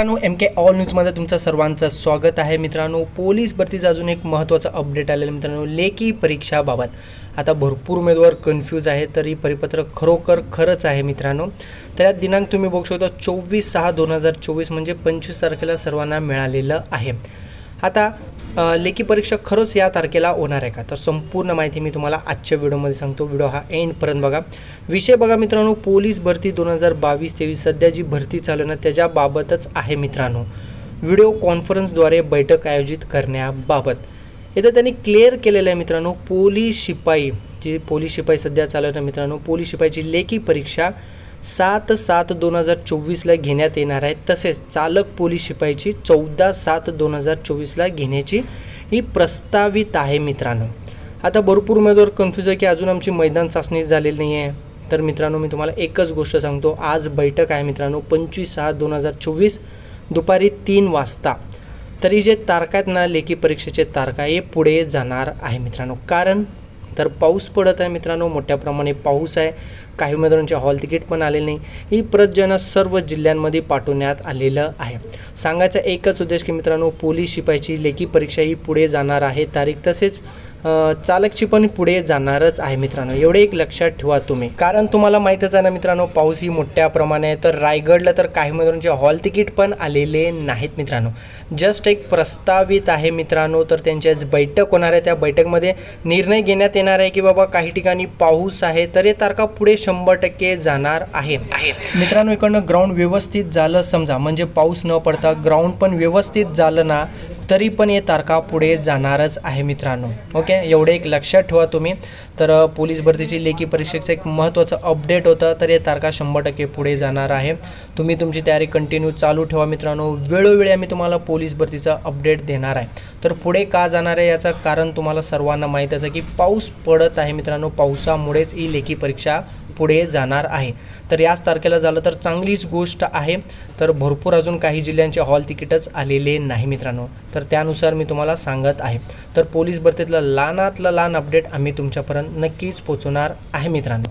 मित्रांनो एम के ऑल न्यूजमध्ये तुमचं सर्वांचं स्वागत आहे. मित्रांनो पोलीस भरतीचं अजून एक महत्त्वाचं अपडेट आलेलं मित्रांनो लेखी परीक्षाबाबत आता भरपूर उमेदवार कन्फ्यूज आहे तर ही परिपत्रक खरोखर खरंच आहे मित्रांनो. तर यात दिनांक तुम्ही बघू शकता चोवीस सहा दोन हजार चोवीस म्हणजे पंचवीस तारखेला सर्वांना मिळालेलं आहे. आता लेखी परीक्षा खरंच या तारखेला होणार आहे का? तर संपूर्ण माहिती मी तुम्हाला आजच्या व्हिडिओमध्ये सांगतो. व्हिडिओ हा एंडपर्यंत बघा. विषय बघा मित्रांनो पोलीस भरती दोन हजार बावीस तेवीस सध्या जी भरती चालू आहे ना त्याच्याबाबतच आहे मित्रांनो. व्हिडिओ कॉन्फरन्सद्वारे बैठक आयोजित करण्याबाबत. इथं त्यांनी क्लिअर केलेलं आहे मित्रांनो पोलीस शिपाई जी पोलीस शिपाई सध्या चालू आहे ना मित्रांनो पोलीस शिपाईची लेखी परीक्षा सात सात दोन हजार चोवीसला घेण्यात येणार आहे. तसेच चालक पोलीस शिपाईची चौदा सात दोन हजार चोवीसला घेण्याची ही प्रस्तावित आहे मित्रांनो. आता भरपूर उमेदवार कन्फ्यूज आहे की अजून आमची मैदान चाचणी झालेली नाही आहे. तर मित्रांनो मी तुम्हाला एकच गोष्ट सांगतो. आज बैठक आहे मित्रांनो पंचवीस सहा दोन हजार चोवीस दुपारी तीन वाजता. तरी जे तारखा आहेत ना लेखी परीक्षेचे तारखा हे पुढे जाणार आहे मित्रांनो. कारण तर पाऊस पडत आहे मित्रांनो मोठ्या प्रमाणे पाऊस आहे. काही उमेदवारांचे हॉल तिकीट पण आलेले नाही. ही प्रतजनं सर्व जिल्ह्यांमध्ये पाठवण्यात आलेलं आहे. सांगायचा एकच उद्देश की मित्रांनो पोलीस शिपायची लेखी परीक्षा ही पुढे जाणार आहे. तारीख तसेच चालकची पण पुढे जाणारच आहे मित्रांनो. एवढे एक लक्षात ठेवा तुम्ही. कारण तुम्हाला माहीतच आहे ना मित्रांनो पाऊस ही मोठ्या प्रमाणे आहे. तर रायगडला तर काही उमेदवारांचे हॉल तिकीट पण आलेले नाहीत मित्रांनो. जस्ट एक प्रस्तावित आहे मित्रांनो तर त्यांची आज बैठक होणार आहे. त्या बैठकमध्ये निर्णय घेण्यात येणार आहे की बाबा काही ठिकाणी पाऊस आहे तर हे तारखा पुढे शंभर टक्के जाणार आहे. मित्रांनो इकडनं ग्राउंड व्यवस्थित झालं समजा. म्हणजे पाऊस न पडता ग्राउंड पण व्यवस्थित झालं ना तरी पण हे तारखा पुढे जाणारच आहे मित्रांनो. ओके एवढे एक लक्षात ठेवा तुम्ही. तर पोलीस भरतीची लेखी परीक्षेचं एक महत्त्वाचं अपडेट होतं तर हे तारखा शंभर टक्के पुढे जाणार आहे. तुम्ही तुमची तयारी कंटिन्यू चालू ठेवा मित्रांनो. वेळोवेळी आम्ही तुम्हाला पोलीस भरतीचा अपडेट देणार आहे. तर पुढे का जाणार आहे याचं कारण तुम्हाला सर्वांना माहीत असं की पाऊस पडत आहे मित्रांनो. पावसामुळेच ही लेखी परीक्षा पुढे जाणार आहे. तर याच तारखेला झालं तर चांगलीच गोष्ट आहे. तर भरपूर अजून काही जिल्ह्यांचे हॉल तिकीटच आलेले नाही मित्रांनो. तर त्यानुसार मी तुम्हाला सांगत आहे. तर पोलीस भरतीतलं लहानातलं लहान अपडेट आम्ही तुमच्यापर्यंत नक्कीच पोचवणार आहे मित्रांनो.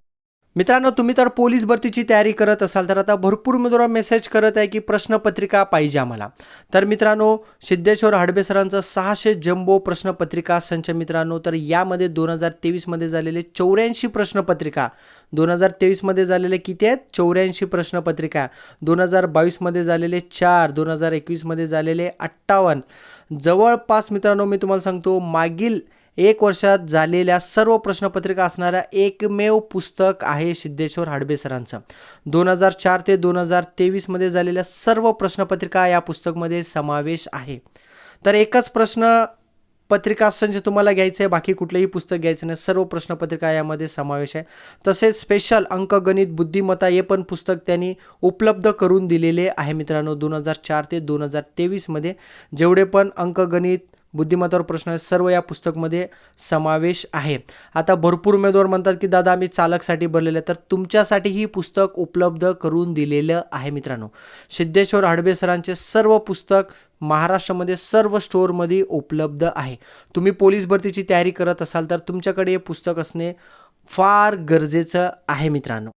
मित्रांनो तुम्ही तर पोलीस भरतीची तयारी करत असाल तर आता भरपूर उमेदवार मेसेज करत आहे की प्रश्नपत्रिका पाहिजे आम्हाला. तर मित्रांनो सिद्धेश्वर हडबे सरांचं सहाशे जम्बो प्रश्नपत्रिका संच मित्रांनो तर यामध्ये दोन हजार तेवीसमध्ये झालेले चौऱ्याऐंशी प्रश्नपत्रिका दोन हजार तेवीसमध्ये झालेले किती आहेत? चौऱ्याऐंशी प्रश्नपत्रिका दोन हजार बावीसमध्ये झालेले चार दोन हजार एकवीसमध्ये झालेले अठ्ठावन्न. जवळपास मित्रांनो मी तुम्हाला सांगतो मागील एक वर्षात झालेल्या सर्व प्रश्नपत्रिका असणाऱ्या एकमेव पुस्तक आहे सिद्धेश्वर हाडबे सरांचं. दोन हजार चार ते दोन हजार तेवीसमध्ये झालेल्या सर्व प्रश्नपत्रिका या पुस्तकमध्ये समावेश आहे. तर एकच प्रश्न पत्रिका संच तुम्हाला घ्यायचं आहे बाकी कुठलंही पुस्तक घ्यायचं नाही. सर्व प्रश्नपत्रिका यामध्ये समावेश आहे. तसेच स्पेशल अंकगणित बुद्धिमत्ता हे पण पुस्तक त्यांनी उपलब्ध करून दिलेले आहे मित्रांनो दोन हजार चार ते दोन हजार तेवीसमध्ये जेवढे पण अंकगणित बुद्धिमत्तावर प्रश्न सर्व या पुस्तकमध्ये समावेश आहे. आता भरपूर उमेदवार म्हणतात की दादा आम्ही चालकसाठी भरलेलं आहे. तर तुमच्यासाठी ही पुस्तक उपलब्ध करून दिलेलं आहे मित्रांनो. सिद्धेश्वर हडबे सरांचे सर्व पुस्तक महाराष्ट्रामध्ये सर्व स्टोअरमध्ये उपलब्ध आहे. तुम्ही पोलीस भरतीची तयारी करत असाल तर तुमच्याकडे हे पुस्तक असणे फार गरजेचं आहे मित्रांनो.